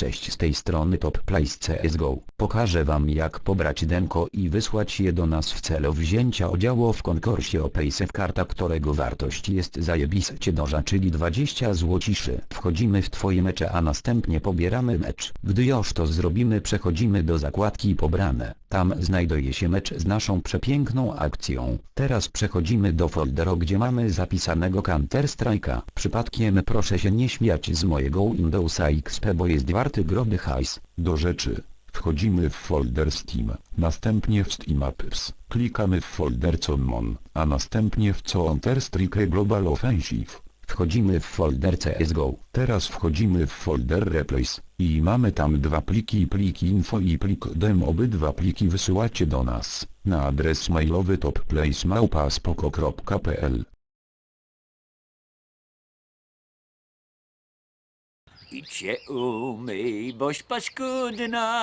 Cześć z tej strony Top Place CSGO. Pokażę wam jak pobrać denko i wysłać je do nas w celu wzięcia udziału w konkursie o Paysafe karta którego wartość jest zajebiście duża czyli 20 złociszy. Wchodzimy w twoje mecze a następnie pobieramy mecz. Gdy już to zrobimy przechodzimy do zakładki pobrane. Tam znajduje się mecz z naszą przepiękną akcją. Teraz przechodzimy do folderu gdzie mamy zapisanego Counter Strike'a. Przypadkiem proszę się nie śmiać z mojego Windowsa XP bo jest warty groby hajs. Do rzeczy. Wchodzimy w folder Steam, następnie w Steam Apps, klikamy w folder Common, a następnie w Counter-Strike Global Offensive. Wchodzimy w folder CSGO. Teraz wchodzimy w folder Replace i mamy tam dwa pliki pliki info i plik demo obydwa pliki wysyłacie do nas na adres mailowy topplacemałpa.spoko.pl Idź się umyj, boś paskudna.